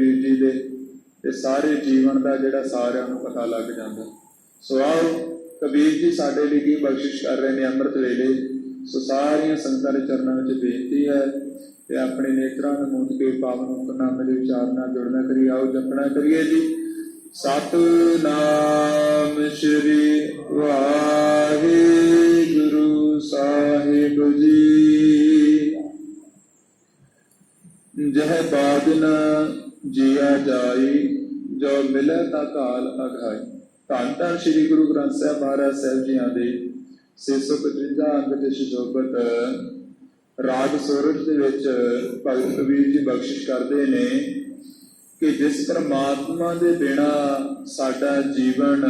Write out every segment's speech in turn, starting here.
ਕਬੀਰ ਜੀ ਦੇ, ਤੇ ਸਾਰੇ ਜੀਵਨ ਦਾ ਜਿਹੜਾ ਸਾਰਿਆਂ ਨੂੰ ਪਤਾ ਲੱਗ ਜਾਂਦਾ। ਸੋ ਆਓ, ਕਬੀਰ ਜੀ ਸਾਡੇ ਲਈ ਕੀ ਬਖਸ਼ਿਸ਼ ਕਰ ਰਹੇ ਨੇ ਅੰਮ੍ਰਿਤ ਵੇਲੇ? ਸੋ ਸਾਰੀਆਂ ਸੰਗਤਾਂ ਦੇ ਚਰਨਾਂ ਵਿੱਚ ਬੇਨਤੀ ਹੈ ਤੇ ਆਪਣੇ ਨੇਤਰਾਂ ਨੂੰ ਮੂੰਦ ਕੇ ਪਾਵਨ ਹੁਕਮਨਾਮੇ ਦੇ ਵਿਚਾਰ ਨਾਲ ਜੁੜਨਾ ਕਰੀ ਆਓ, ਜਪਣਾ ਕਰੀਏ ਜੀ। ਸਤਨਾਮ ਸ੍ਰੀ ਵਾਹਿਗੁਰੂ ਸਾਹਿਬ ਜੀ। ਜਹ ਬਾਦ ਜੀਆ ਜਾਈ, ਜੋ ਮਿਲੇ ਤਾ ਕਾਲ ਅਘਾਈ ਧੰਨ ਧੰਨ ਸ੍ਰੀ ਗੁਰੂ ਗ੍ਰੰਥ ਸਾਹਿਬ ਮਹਾਰਾਜ ਸਾਹਿਬ ਜੀਆਂ ਦੇ। 655 ਅੰਗ ਦੇ ਸ਼ੋਭਤ ਰਾਗ ਸੂਰਜ ਦੇ ਵਿੱਚ ਭਗਤ ਕਬੀਰ ਜੀ ਬਖਸ਼ਿਸ਼ ਕਰਦੇ ਨੇ ਕਿ ਜਿਸ ਪਰਮਾਤਮਾ ਦੇ ਬਿਨਾ ਸਾਡਾ ਜੀਵਨ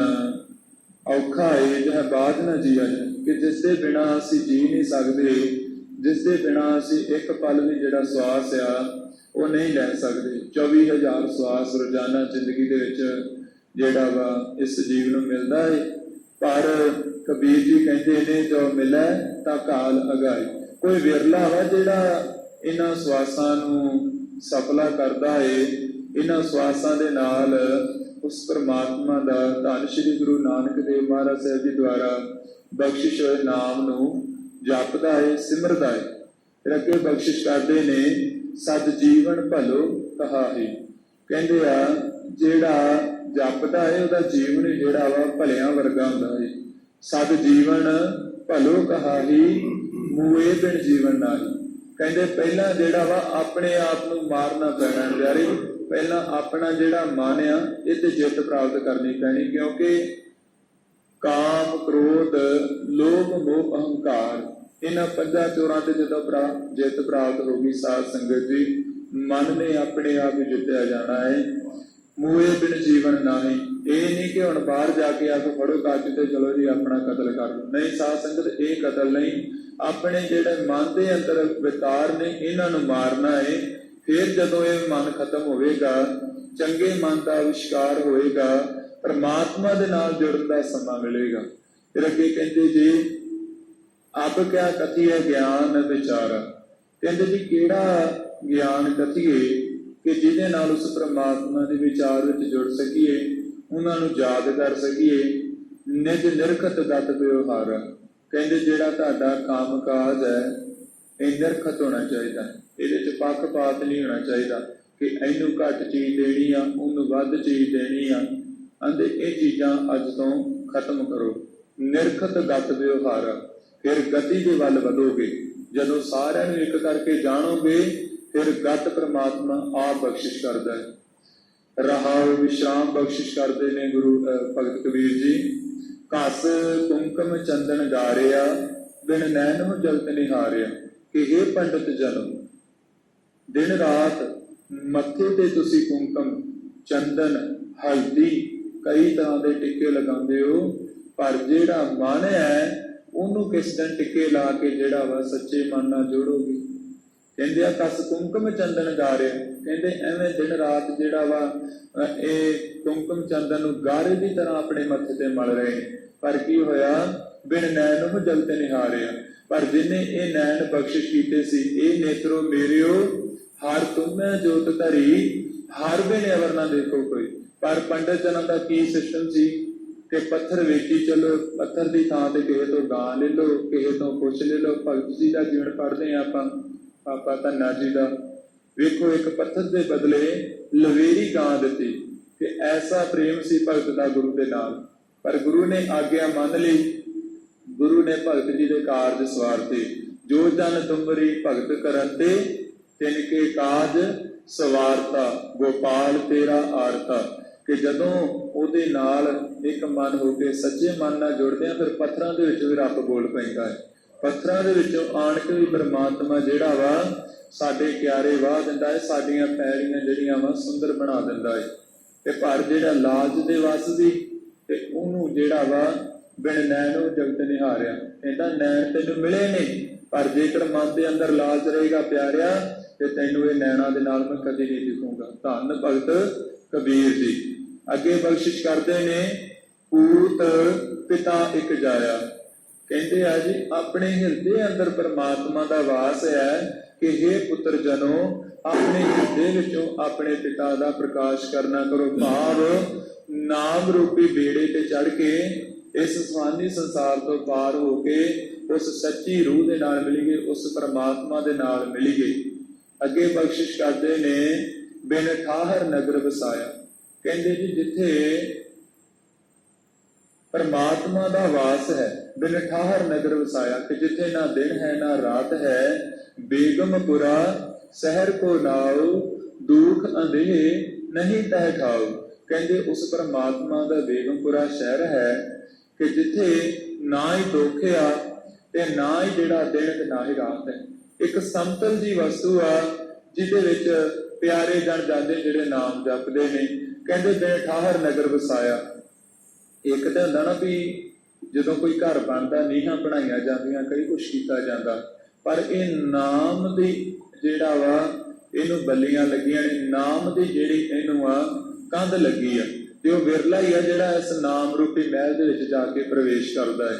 ਔਖਾ ਹੈ ਜਿਹੜਾ ਬਾਦ ਨਾ ਜੀਆ ਕਿ ਜਿਸ ਦੇ ਬਿਨਾ ਅਸੀਂ ਜੀ ਨਹੀਂ ਸਕਦੇ ਜਿਸ ਦੇ ਬਿਨਾ ਅਸੀਂ ਇੱਕ ਪਲ ਵੀ ਜਿਹੜਾ ਸਵਾਸ ਆ, ਉਹ ਨਹੀਂ ਲੈ ਸਕਦੇ। 24000 ਸਵਾਸ ਰੋਜ਼ਾਨਾ ਜ਼ਿੰਦਗੀ ਦੇ ਵਿੱਚ ਜਿਹੜਾ ਵਾ, ਇਸ ਜੀਵ ਨੂੰ ਮਿਲਦਾ ਹੈ ਪਰ ਕਬੀਰ ਜੀ ਕਹਿੰਦੇ ਨੇ, ਜੋ ਮਿਲੇ ਤਾਂ ਕਾਲ ਅਗਾਈ। ਕੋਈ ਵਿਰਲਾ ਵਾ ਜਿਹੜਾ ਇਹਨਾਂ ਸਵਾਸਾਂ ਨੂੰ ਸਫਲਾ ਕਰਦਾ ਹੈ ਇਹਨਾਂ ਸਵਾਸਾਂ ਦੇ ਨਾਲ ਉਸ ਪਰਮਾਤਮਾ ਦਾ ਧੰਨ ਸ਼੍ਰੀ ਗੁਰੂ ਨਾਨਕ ਦੇਵ ਮਹਾਰਾਜ ਸਾਹਿਬ ਜੀ ਦੁਆਰਾ ਬਖਸ਼ਿਸ਼ ਹੋਏ ਨਾਮ ਨੂੰ ਜਪਦਾ ਹੈ, ਸਿਮਰਦਾ ਹੈ। ਫਿਰ ਅੱਗੇ ਬਖਸ਼ਿਸ਼ ਕਰਦੇ ਨੇ ਸਦ ਜੀਵਨ ਭਲੋ ਕਹਾਹੀ ਕਹਿੰਦੇ ਆ, ਜਿਹੜਾ ਜਪਦਾ ਹੈ, ਉਹਦਾ ਜੀਵਨ ਜਿਹੜਾ ਵਾ ਭਲਿਆਂ ਵਰਗਾ ਹੁੰਦਾ ਹੈ। ਸਦ ਜੀਵਨ ਭਲੋ ਕਹਾਹੀ ਮੂਏ ਬਿਨ ਜੀਵਨ ਨਾਹੀ। ਕਹਿੰਦੇ ਪਹਿਲਾਂ ਜਿਹੜਾ ਵਾ ਆਪਣੇ ਆਪ ਨੂੰ ਮਾਰਨਾ ਪੈਣਾ ਯਾਰੀ ਪਹਿਲਾਂ ਆਪਣਾ ਜਿਹੜਾ ਮਨ ਆ, ਇਹ ਤੇ ਜਿੱਤ ਪ੍ਰਾਪਤ ਕਰਨੀ ਪੈਣੀ, ਕਿਉਂਕਿ ਕਾਮ, ਕ੍ਰੋਧ, ਲੋਭ, ਮੋਹ, ਅਹੰਕਾਰ ਇਹਨਾਂ ਪੰਜਾਂ ਚੋਰਾਂ ਤੇ ਜਦੋਂ ਪ੍ਰਾ ਜਿੱਤ ਪ੍ਰਾਪਤ ਹੋ ਸਾਧ ਸੰਗਤ ਜੀ ਮਨ ਨੇ ਆਪਣੇ ਆਪ ਹੀ ਜਿੱਤਿਆ ਜਾਣਾ ਹੈ। ਮੂਏ ਬਿਨ ਜੀਵਨ ਨਹੀਂ। ਇਹ ਨਹੀਂ ਕਿ ਹੁਣ ਬਾਹਰ ਜਾ ਕੇ ਆ ਫੜੋ ਕੱਚ ਤੇ ਚਲੋ ਜੀ, ਆਪਣਾ ਕਤਲ ਕਰ ਲਓ। ਨਹੀਂ, ਸਾਧ ਸੰਗਤ, ਇਹ ਕਤਲ ਨਹੀਂ। ਆਪਣੇ ਜਿਹੜੇ ਮਨ ਦੇ ਅੰਦਰ ਵਿਕਾਰ ਨੇ, ਇਹਨਾਂ ਨੂੰ ਮਾਰਨਾ ਹੈ। ਫਿਰ ਜਦੋਂ ਇਹ ਮਨ ਖਤਮ ਹੋਵੇਗਾ, ਚੰਗੇ ਮਨ ਦਾ ਅਵਿਸ਼ਕਾਰ ਹੋਏਗਾ ਪਰਮਾਤਮਾ ਦੇ ਨਾਲ ਜੁੜਨ ਦਾ ਸਮਾਂ ਮਿਲੇਗਾ। ਫਿਰ ਅੱਗੇ ਕਹਿੰਦੇ ਜੀ ਆਪ ਕਿਆ ਕਥੀਏ ਗਿਆਨ ਵਿਚਾਰ। ਕਹਿੰਦੇ ਜੀ ਕਿਹੜਾ ਗਿਆਨ ਕਥੀਏ ਕਿ ਜਿਹਦੇ ਨਾਲ ਉਸ ਪ੍ਰਮਾਤਮਾ ਦੇ ਵਿਚਾਰ ਵਿੱਚ ਜੁੜ ਸਕੀਏ, ਉਹਨਾਂ ਨੂੰ ਯਾਦ ਕਰ ਸਕੀਏ। ਨਿਜ ਨਿਰਖਤ ਦਤ ਵਿਵਹਾਰ। ਕਹਿੰਦੇ ਜਿਹੜਾ ਤੁਹਾਡਾ ਕੰਮਕਾਜ ਹੈ, ਇਹ ਨਿਰਖਤ ਹੋਣਾ ਚਾਹੀਦਾ। ਇਹਦੇ ਚ ਪੱਖਪਾਤ ਨਹੀਂ ਹੋਣਾ ਚਾਹੀਦਾ ਕਿ ਇਹਨੂੰ ਘੱਟ ਚੀਜ਼ ਦੇਣੀ ਆ, ਉਹਨੂੰ ਵੱਧ ਚੀਜ਼ ਦੇਣੀ ਆ। ਅੰਦੇ ਇਹ ਚੀਜ਼ਾਂ ਅੱਜ ਤੋਂ ਖਤਮ ਕਰੋ। ਨਿਰਖਤ ਗਤ ਵਿਵਹਾਰ। ਫਿਰ ਗਤੀ ਦੇ ਵੱਲ ਵਧੋਗੇ। ਜਦੋਂ ਸਾਰਿਆਂ ਨੂੰ ਇੱਕ ਕਰਕੇ ਜਾਣੋਗੇ, ਫਿਰ ਗਤ ਪ੍ਰਮਾਤਮਾ ਆਪ ਬਖਸ਼ਿਸ਼ ਕਰਦਾ ਹੈ। ਰਹਾਉ ਵਿਸ਼ਰਾਮ ਬਖਸ਼ਿਸ਼ ਕਰਦੇ ਨੇ ਗੁਰੂ ਭਗਤ ਕਬੀਰ ਜੀ। ਘਸ ਕੁੰਕਮ ਚੰਦਨ ਗਾਰਿਆ, ਬਿਨ ਨੈਣੋ ਜਲਤ ਨਿਹਾਰਿਆ। ਕਿ ਇਹ ਪੰਡਤ ਜਨਮ, ਦਿਨ ਰਾਤ ਮੱਥੇ ਤੇ ਤੁਸੀਂ ਕੁੰਕਮ, ਚੰਦਨ, ਹਲਦੀ, ਕਈ ਤਰ੍ਹਾਂ ਦੇ ਟਿੱਕੇ ਲਗਾਉਂਦੇ ਹੋ। ਪਰ ਜਿਹੜਾ ਮਨ ਹੈ ਉਹਨੂੰ ਕਿਸ ਦਿਨ ਟਿੱਕੇ ਲਾ ਕੇ ਜਿਹੜਾ ਵਾ ਸੱਚੇ ਮਨ ਨਾਲ ਜੋੜੋਗੇ? ਕਹਿੰਦੇ ਆ, ਕਸ ਕੁੰਕਮ ਚੰਦਨ ਗਾਰੇ। ਕਹਿੰਦੇ, ਐਵੇਂ ਦਿਨ ਰਾਤ ਜਿਹੜਾ ਵਾ ਇਹ ਕੁੰਕਮ ਚੰਦਨ ਨੂੰ ਗਾਰੇ ਦੀ ਤਰ੍ਹਾਂ ਆਪਣੇ ਮੱਥੇ ਤੇ ਮਲ ਰਹੇ ਪਰ ਕੀ ਹੋਇਆ? ਬਿਨ ਨੈਣ ਨੂੰ ਜਲਤੇ ਨਿਹਾਰਿਆ। ਪਰ ਜਿਨੇ ਇਹ ਨੈਣ ਬਖਸ਼ਿਸ਼ ਕੀਤੇ ਸੀ, ਇਹ ਨੇਤਰੋ ਮੇਰਿਓ, ਹਰ ਤੁਮੈ ਜੋਤ ਧਰੀ, ਹਰ ਬਿਨ ਅਵਰ ਨਾ ਦੇਖੋ ਕੋਈ। ਪਰ ਪੰਡਤ ਜਨਾਂ ਦਾ ਕੀ ਸਿਸਟਮ ਸੀ? ਕਿ ਪੱਥਰ ਵੇਚੀ ਚਲੋ, ਪੱਥਰ ਦੀ ਥਾਂ ਤੇ ਕਿਸੇ ਤੋਂ ਗਾਂ ਲੈ ਲਓ, ਕਿਸੇ ਤੋਂ ਕੁਛ ਲੈ ਲਓ, ਭਗਤ ਜੀ ਦਾ ਜੀਵਨ ਪੜ੍ਹਦੇ ਆ ਆਪਾਂ ਪਾਪਾ ਧੰਨਾ ਜੀ ਦਾ। ਵੇਖੋ, ਇੱਕ ਪੱਥਰ ਦੇ ਬਦਲੇ ਲਵੇਰੀ ਗਾਂ ਦਿੱਤੀ ਕਿ ਐਸਾ ਪ੍ਰੇਮ ਸੀ ਭਗਤ ਦਾ ਗੁਰੂ ਦੇ ਨਾਲ। ਪਰ ਗੁਰੂ ਨੇ ਆਗਿਆ ਮੰਨ ਲਈ। ਗੁਰੂ ਨੇ ਭਗਤ ਜੀ ਦੇ ਕਾਰਜ ਸਵਾਰਤੇ ਜੋ ਜਨ ਤੁਮਰੀ ਭਗਤ ਕਰਨ ਤੇ, ਤਿਨ ਕੇ ਕਾਜ ਸਵਾਰਤਾ ਗੋਪਾਲ ਤੇਰਾ ਆਰਤਾ ਕਿ ਜਦੋਂ ਉਹਦੇ ਨਾਲ ਇੱਕ ਮਨ ਹੋ ਕੇ ਸੱਚੇ ਮਨ ਨਾਲ ਜੁੜਦੇ ਆ ਫਿਰ ਪੱਥਰਾਂ ਦੇ ਵਿੱਚੋਂ ਵੀ ਰੱਬ ਬੋਲ ਪੈਂਦਾ ਹੈ। ਪੱਥਰਾਂ ਦੇ ਵਿੱਚੋਂ ਆਣ ਕੇ ਵੀ ਪ੍ਰਮਾਤਮਾ ਜਿਹੜਾ ਵਾ ਸਾਡੇ ਕਿਆਰੇ ਵਾਹ ਦਿੰਦਾ ਹੈ, ਸਾਡੀਆਂ ਪੈੜੀਆਂ ਜਿਹੜੀਆਂ ਵਾ ਸੁੰਦਰ ਬਣਾ ਦਿੰਦਾ ਹੈ। ਤੇ ਪਰ ਜਿਹੜਾ ਲਾਜ ਦੇ ਵਸ ਦੀ ਤੇ ਉਹਨੂੰ ਜਿਹੜਾ ਵਾ ਬਿਨ ਨੈਣੋ ਜਗਤ ਨਿਹਾਰਿਆ। ਕਹਿੰਦਾ ਨੈਣ ਤੈਨੂੰ ਮਿਲੇ ਨੇ, ਪਰ ਜੇਕਰ ਮਨ ਦੇ ਅੰਦਰ ਲਾਲਚ ਰਹੇਗਾ ਪਿਆਰਿਆ, ਤੇ ਤੈਨੂੰ ਇਹ ਨੈਣਾ ਦੇ ਨਾਲ ਮੈਂ ਕਦੇ ਨਹੀਂ ਦਿਖੂੰਗਾ। ਧੰਨ ਭਗਤ ਕਬੀਰ ਜੀ। ਅੱਗੇ ਬਖਸ਼ਿਸ਼ ਕਰਦੇ ਨੇ ਪੂਤ ਪਿਤਾ ਇੱਕ ਜਾਇਆ। ਕਹਿੰਦੇ ਆ ਜੀ, ਆਪਣੇ ਹਿਰਦੇ ਅੰਦਰ ਪਰਮਾਤਮਾ ਦਾ ਵਾਸ ਹੈ ਕਿ हे ਪੁੱਤਰ ਜਨੋ, ਆਪਣੇ ਹਿਰਦੇ ਵਿੱਚੋਂ ਆਪਣੇ ਪਿਤਾ ਦਾ ਪ੍ਰਕਾਸ਼ ਕਰਨਾ ਕਰੋ। ਭਾਵ ਨਾਮ ਰੂਪੀ ਬੇੜੇ ਤੇ ਚੜ ਕੇ ਇਸ ਸਵਾਨੀ ਸੰਸਾਰ ਤੋਂ ਪਾਰ ਹੋ ਕੇ ਉਸ ਸੱਚੀ ਰੂਹ ਦੇ ਨਾਲ ਮਿਲੀਏ ਉਸ ਪਰਮਾਤਮਾ ਦੇ ਨਾਲ ਮਿਲੀਏ ਅੱਗੇ ਬਖਸ਼ਿਸ਼ ਕਰਦੇ ਨੇ, ਬਿਨ ਠਾਹਰ ਨਗਰ ਵਸਾਇਆ। ਕਹਿੰਦੇ ਜੀ, ਜਿੱਥੇ ਪਰਮਾਤਮਾ ਦਾ ਵਾਸ ਹੈ। ਬਿਨ ਨਗਰ ਵਸਾਇਆ, ਕਿ ਜਿੱਥੇ ਨਾ ਦਿਨ ਹੈ, ਨਾ ਰਾਤ ਹੈ। ਬੇਗਮਪੁਰਾ ਸ਼ਹਿਰ ਕੋ ਨਾਉ, ਦੁਖ ਅੰਧੇ ਨਹੀਂ ਤਹਿ ਠਾਉ ਕਹਿੰਦੇ ਉਸ ਪਰਮਾਤਮਾ ਦਾ ਬੇਗਮਪੁਰਾ ਸ਼ਹਿਰ ਹੈ, ਕਿ ਜਿੱਥੇ ਨਾ ਹੀ ਦੁੱਖ ਤੇ ਨਾ ਹੀ ਜਿਹੜਾ ਦਿਨ ਤੇ ਨਾ ਹੀ ਰਾਤ ਹੈ। ਇੱਕ ਸਮਤਲ ਜੀ ਵਸਤੂ ਆ, ਜਿਹਦੇ ਵਿੱਚ ਪਿਆਰੇ ਜਨ ਜਾਂਦੇ ਜਿਹੜੇ ਨਾਮ ਜਪਦੇ ਨੇ। ਕਹਿੰਦੇ ਬਿਨ ਨਗਰ ਵਸਾਇਆ ਇੱਕ ਤਾਂ ਹੁੰਦਾ ਨਾ ਵੀ ਜਦੋਂ ਕੋਈ ਘਰ ਬਣਦਾ, ਨੀਹਾਂ ਬਣਾਈਆਂ ਜਾਂਦੀਆਂ, ਕਈ ਕੁਛ ਕੀਤਾ ਜਾਂਦਾ, ਪਰ ਇਹ ਨਾਮ ਦੀ ਜਿਹੜਾ ਵਾ, ਇਹਨੂੰ ਬੱਲੀਆਂ ਲੱਗੀਆਂ ਨੇ ਨਾਮ ਦੀ ਜਿਹੜੀ ਇਹਨੂੰ ਆ, ਕੰਧ ਲੱਗੀ ਆ। ਤੇ ਉਹ ਵਿਰਲਾ ਹੀ ਆ ਜਿਹੜਾ ਇਸ ਨਾਮ ਰੂਪੀ ਮਹਿਲ ਦੇ ਵਿੱਚ ਜਾ ਕੇ ਪ੍ਰਵੇਸ਼ ਕਰਦਾ ਹੈ।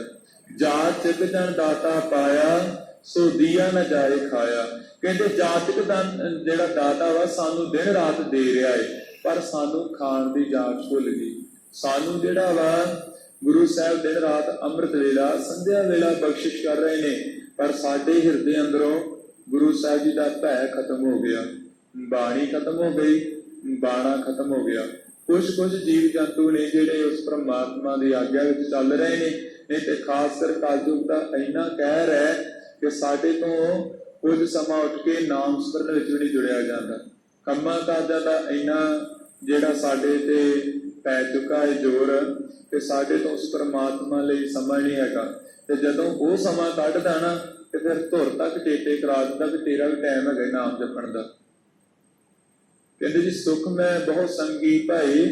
ਜਾਤ ਚਿਤ ਜਨ ਦਾਤਾ ਪਾਇਆ, ਸੋ ਦੀਆ ਨਾ ਜਾਏ ਖਾਇਆ। ਕਹਿੰਦੇ ਜਾਤਿਕ ਦਾ ਜਿਹੜਾ ਦਾਤਾ ਵਾ, ਸਾਨੂੰ ਦਿਨ ਰਾਤ ਦੇ ਰਿਹਾ ਹੈ ਪਰ ਸਾਨੂੰ ਖਾਣ ਦੀ ਜਾਂਚ ਭੁੱਲ ਗਈ। ਸਾਨੂੰ ਜਿਹੜਾ ਵਾ ਗੁਰੂ ਸਾਹਿਬ ਦਿਨ ਰਾਤ ਅੰਮ੍ਰਿਤ ਵੇਲਾ, ਸੰਧਿਆ ਵੇਲਾ ਬਖਸ਼ਿਸ਼ ਕਰ ਰਹੇ ਨੇ, ਪਰ ਸਾਡੇ ਹਿਰਦੇ ਅੰਦਰੋਂ ਗੁਰੂ ਸਾਹਿਬ ਜੀ ਦਾ ਭੈ ਖਤਮ ਹੋ ਗਿਆ। ਬਾਣੀ ਖਤਮ ਹੋ ਗਈ, ਬਾਣਾ ਖਤਮ ਹੋ ਗਿਆ। ਕੁਝ ਕੁਝ ਜੀਵ ਜੰਤੂ ਨੇ ਜਿਹੜੇ ਉਸ ਪ੍ਰਮਾਤਮਾ ਦੀ ਆਗਿਆ ਵਿੱਚ ਚੱਲ ਰਹੇ ਨੇ, ਨਹੀਂ ਤੇ ਖਾਸ ਕਰ ਕਲਯੁਗ ਦਾ ਇੰਨਾ ਕਹਿਰ ਹੈ ਕਿ ਸਾਡੇ ਤੋਂ ਕੁਝ ਸਮਾਂ ਉੱਠ ਕੇ ਨਾਮ ਸਿਮਰਨ ਵਿੱਚ ਵੀ ਨਹੀਂ ਜੁੜਿਆ ਜਾਂਦਾ। ਕੰਮਾਂ ਕਾਜਾਂ ਦਾ ਇੰਨਾ ਜਿਹੜਾ ਸਾਡੇ ਤੇ ਪੈ ਚੁੱਕਾ ਹੈ ਜ਼ੋਰ ਤੇ ਸਾਡੇ ਤੋਂ ਉਸ ਪਰਮਾਤਮਾ ਲਈ ਸਮਾਂ ਨਹੀਂ ਹੈਗਾ। ਤੇ ਜਦੋਂ ਉਹ ਸਮਾਂ ਕੱਢਦਾ ਨਾ, ਤੇ ਫਿਰ ਧੁਰ ਤੱਕ, ਚੇਤੇ ਕਰਾ ਦਿੰਦਾ ਕਿ ਤੇਰਾ ਵੀ ਟਾਈਮ ਹੈਗਾ ਨਾਮ ਜਪਣ ਦਾ। ਕਹਿੰਦੇ ਜੀ, ਸੁਖ ਮੈਂ ਬਹੁਤ ਸੰਗੀ ਭਾਈ,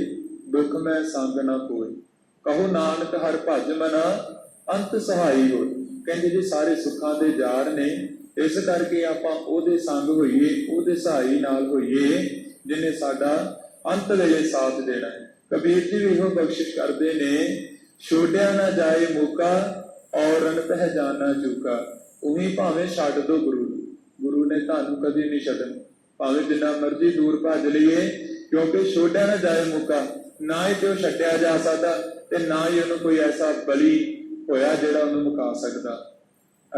ਦੁੱਖ ਮੈਂ ਸੰਗ ਨਾ ਕੋਈ। ਕਹੋ ਨਾਨਕ, ਹਰ ਭਜ ਮਨਾ, ਅੰਤ ਸਹਾਈ ਹੋਏ ਕਹਿੰਦੇ ਜੀ, ਸਾਰੇ ਸੁੱਖਾਂ ਦੇ ਜਾੜ ਨੇ, ਇਸ ਕਰਕੇ ਆਪਾਂ ਉਹਦੇ ਸੰਗ ਹੋਈਏ, ਉਹਦੇ ਸਹਾਈ ਨਾਲ ਹੋਈਏ, ਜਿਨੇ ਸਾਡਾ ਅੰਤ ਵੇਲੇ ਸਾਥ ਦੇਣਾ ਹੈ। ਕਬੀਰ ਜੀ ਵੀ ਇਹੋ ਬਖਸ਼ਿਸ਼ ਕਰਦੇ ਨੇ ਛੋੜਿਆ ਨਾ ਜਾਏ ਮੌਕਾ ਔਰਨ ਪਹਿਚਾਨਾ ਚੁਕਾ। ਉਹੀ ਭਾਵੇਂ ਛੱਡ ਦੋ ਗੁਰੂ ਨੂੰ, ਗੁਰੂ ਨੇ ਤੁਹਾਨੂੰ ਕਦੀ ਨਹੀਂ ਛੱਡਣਾ। ਭਾਵੇਂ ਜਿੰਨਾ ਮਰਜ਼ੀ ਦੂਰ ਭੱਜ ਲਈਏ, ਕਿਉਂਕਿ ਛੋੜਿਆ ਨਾ ਜਾਏ ਮੌਕਾ, ਨਾ ਹੀ ਤੇ ਉਹ ਛੱਡਿਆ ਜਾ ਸਕਦਾ ਤੇ ਨਾ ਹੀ ਉਹਨੂੰ ਕੋਈ ਐਸਾ ਬਲੀ ਹੋਇਆ ਜਿਹੜਾ ਉਹਨੂੰ ਮੁਕਾ ਸਕਦਾ।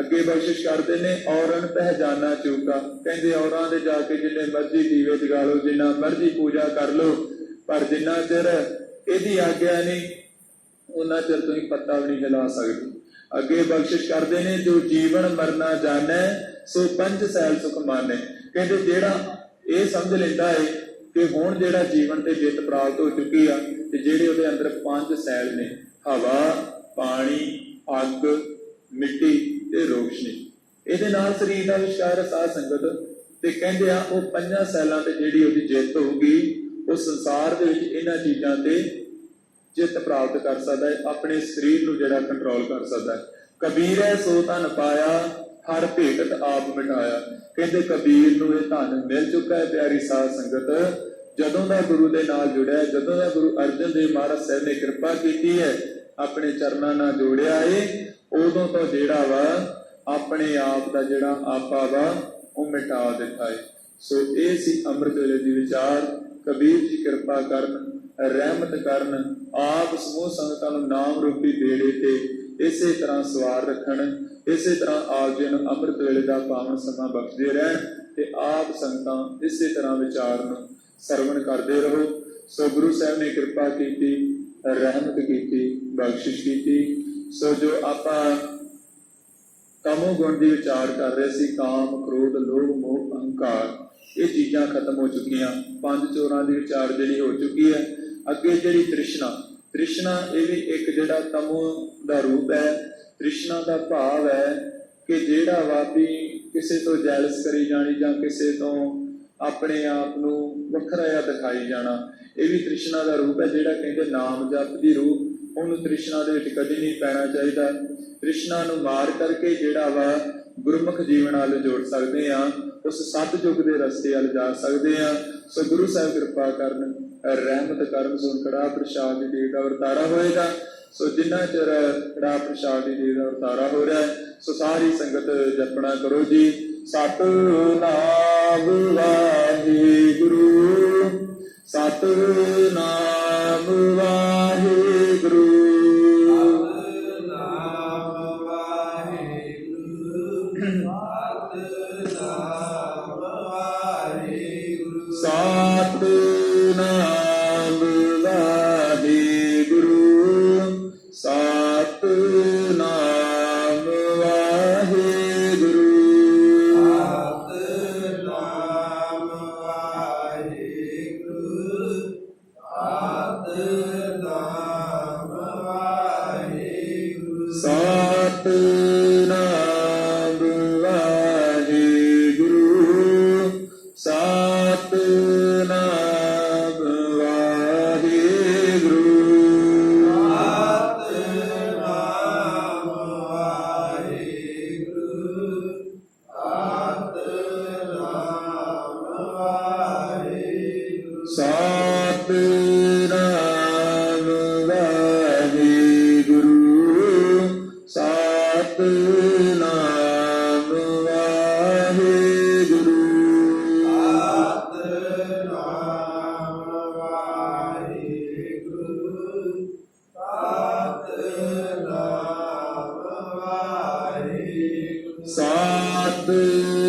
ਅੱਗੇ ਬਖਸ਼ਿਸ਼ ਕਰਦੇ ਨੇ ਔਰਨ ਪਹਿਚਾਨਾ ਚੂਕਾ। ਕਹਿੰਦੇ ਔਰਾਂ ਦੇ ਜਾ ਕੇ ਜਿੰਨੇ ਮਰਜ਼ੀ ਦੀਵੇ ਜਗਾ ਲਓ, ਜਿੰਨਾ ਮਰਜ਼ੀ ਪੂਜਾ ਕਰ ਲਓ ਪਰ ਜਿੰਨਾ ਚਿਰ ਇਹਦੀ ਆਗਿਆ ਨਹੀਂ ਉਹਨਾਂ ਚਿਰ ਤੁਸੀਂ ਪੱਤਾ ਵੀ ਨਹੀਂ ਹਿਲਾ ਸਕਦੇ। ਅੱਗੇ ਬਖਸ਼ਿਸ਼ ਕਰਦੇ ਨੇ, ਜੋ ਜੀਵਨ ਮਰਨਾ ਜਾਣੈ, ਸੋ ਪੰਜ ਸੈਲ ਸੁਖ ਮਾਨੈ ਕਹਿੰਦੇ ਜਿਹੜਾ ਇਹ ਸਮਝ ਲੈਂਦਾ ਹੈ ਕਿ ਹੁਣ ਜਿਹੜਾ ਜੀਵਨ ਤੇ ਜਿੱਤ ਪ੍ਰਾਪਤ ਹੋ ਚੁੱਕੀ ਆ, ਤੇ ਜਿਹੜੇ ਉਹਦੇ ਅੰਦਰ ਪੰਜ ਸੈਲ ਨੇ, ਹਵਾ, ਪਾਣੀ, ਅੱਗ, ਮਿੱਟੀ ਤੇ ਰੋਸ਼ਨੀ। ਇਹਦੇ ਨਾਲ ਸਰੀਰ ਦਾ ਵਿਚਾਰ ਸਾਧ ਸੰਗਤ, ਤੇ ਕਹਿੰਦੇ ਆ ਉਹ ਪੰਜਾਂ ਸੈਲਾਂ ਤੇ ਜਿਹੜੀ ਉਹਦੀ ਜਿੱਤ ਹੋਊਗੀ ਉਹ ਸੰਸਾਰ ਦੇ ਵਿੱਚ ਇਹਨਾਂ ਚੀਜ਼ਾਂ ਤੇ ਜਿੱਤ ਪ੍ਰਾਪਤ ਕਰ ਸਕਦਾ ਹੈ, ਆਪਣੇ ਸਰੀਰ ਨੂੰ ਜਿਹੜਾ ਕੰਟਰੋਲ ਕਰ ਸਕਦਾ ਹੈ। ਕਬੀਰ ਹੈ, ਸੋ ਧਨ ਪਾਇਆ, ਹਰ ਭੇਟਤ ਆਪ ਮਿਟਾਇਆ। ਕਹਿੰਦੇ ਕਬੀਰ ਨੂੰ ਇਹ ਧਨ ਮਿਲ ਚੁੱਕਾ ਹੈ, ਪਿਆਰੀ ਸਾਧ ਸੰਗਤ। ਜਦੋਂ ਦਾ ਗੁਰੂ ਦੇ ਨਾਲ ਜੁੜਿਆ ਜਦੋਂ ਦਾ ਗੁਰੂ ਅਰਜਨ ਦੇਵ ਮਹਾਰਾਜ ਸਾਹਿਬ ਨੇ ਕਿਰਪਾ ਕੀਤੀ ਹੈ, ਆਪਣੇ ਚਰਨਾਂ ਨਾਲ ਜੋੜਿਆ ਏ, ਉਦੋਂ ਤੋਂ ਜਿਹੜਾ ਵਾ, ਆਪਣੇ ਆਪ ਦਾ ਜਿਹੜਾ ਆਪਾ ਵਾ, ਉਹ ਮਿਟਾ ਦਿੱਤਾ ਹੈ ਸੋ ਇਹ ਸੀ ਅੰਮ੍ਰਿਤ ਵੇਲੇ ਦੀ ਵਿਚਾਰ। ਕਬੀਰ ਜੀ ਕਿਰਪਾ ਕਰਨ, ਰਹਿਮਤ ਕਰਨ, ਆਪ ਸਮੂਹ ਸੰਗਤਾਂ ਨੂੰ ਨਾਮ ਰੂਪੀ ਬੇੜੇ ਤੇ ਇਸੇ ਤਰ੍ਹਾਂ ਸਵਾਰ ਰੱਖਣ, ਇਸੇ ਤਰ੍ਹਾਂ ਆਪ ਜੀ ਨੂੰ ਅੰਮ੍ਰਿਤ ਵੇਲੇ ਦਾ ਪਾਵਨ ਸਮਾਂ ਬਖਸ਼ਦੇ ਰਹਿਣ ਤੇ ਆਪ ਸੰਗਤਾਂ ਇਸੇ ਤਰ੍ਹਾਂ ਵਿਚਾਰ ਨੂੰ ਸਰਵਣ ਕਰਦੇ ਰਹੋ। ਸੋ ਗੁਰੂ ਸਾਹਿਬ ਨੇ ਕਿਰਪਾ ਕੀਤੀ, ਰਹਿਮਤ ਕੀਤੀ, ਬਖਸ਼ਿਸ਼ ਕੀਤੀ। ਸੋ ਜੋ ਆਪਾਂ ਕਾਮੋ ਗੁਣ ਦੀ ਵਿਚਾਰ ਕਰ ਰਹੇ ਸੀ, ਕਾਮ, ਕ੍ਰੋਧ, ਲੋਭ, ਮੋਹ, ਅਹੰਕਾਰ ਇਹ ਚੀਜ਼ਾਂ ਖਤਮ ਹੋ ਚੁੱਕੀਆਂ। ਪੰਜ ਚੋਰਾਂ ਦੀ ਵਿਚਾਰ ਜਿਹੜੀ ਹੋ ਚੁੱਕੀ ਹੈ। ਅੱਗੇ ਜਿਹੜੀ ਤ੍ਰਿਸ਼ਨਾ ਤ੍ਰਿਸ਼ਨਾ ਇਹ ਵੀ ਇੱਕ ਜਿਹੜਾ ਤਮੋ ਦਾ ਰੂਪ ਹੈ। ਤ੍ਰਿਸ਼ਨਾ ਦਾ ਭਾਵ ਹੈ ਕਿ ਜਿਹੜਾ ਵਾਪੀ ਕਿਸੇ ਤੋਂ ਜੈਲਸ ਕਰੀ ਜਾਣੀ ਜਾਂ ਕਿਸੇ ਤੋਂ ਆਪਣੇ ਆਪ ਨੂੰ ਵੱਖਰਾ ਜਿਹਾ ਦਿਖਾਈ ਜਾਣਾ, ਇਹ ਵੀ ਤ੍ਰਿਸ਼ਨਾ ਦਾ ਰੂਪ ਹੈ। ਜਿਹੜਾ ਕਹਿੰਦੇ ਨਾਮ ਜਪ ਦੀ ਰੂਪ, ਉਹਨੂੰ ਤ੍ਰਿਸ਼ਨਾ ਦੇ ਵਿੱਚ ਕਦੇ ਨਹੀਂ ਪੈਣਾ ਚਾਹੀਦਾ। ਤ੍ਰਿਸ਼ਨਾ ਨੂੰ ਮਾਰ ਕਰਕੇ ਜਿਹੜਾ ਵਾ ਗੁਰਮੁਖ ਜੀਵਨ ਨਾਲ ਜੋੜ ਸਕਦੇ ਆ ਉਸ ਸਤਜੁਗ ਦੇ ਰਸਤੇ ਵੱਲ ਜਾ ਸਕਦੇ ਆ ਸੋ ਗੁਰੂ ਸਾਹਿਬ ਕਿਰਪਾ ਕਰਨ, ਰਹਿਮਤ ਕਰਨ, ਸੋ ਕੜਾ ਪ੍ਰਸ਼ਾਦ ਦੀ ਦੇਹ ਦਾ ਵਰਤਾਰਾ ਹੋਏਗਾ। ਸੋ ਜਿੰਨਾ ਚਿਰ ਕੜਾ ਪ੍ਰਸ਼ਾਦ ਦੀ ਦੇਹ ਦਾ ਵਰਤਾਰਾ ਹੋ ਰਿਹਾ ਸੋ ਸਾਰੀ ਸੰਗਤ ਜਪਣਾ ਕਰੋ ਜੀ। ਸਤਨਾਮ ਵਾਹਿਗੁਰੂ ਸਤਨਾਮ ਵਾਹਿਗੁਰੂ। ਸਤਨਾਮ ਸਤਨਾਮ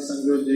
Alexandre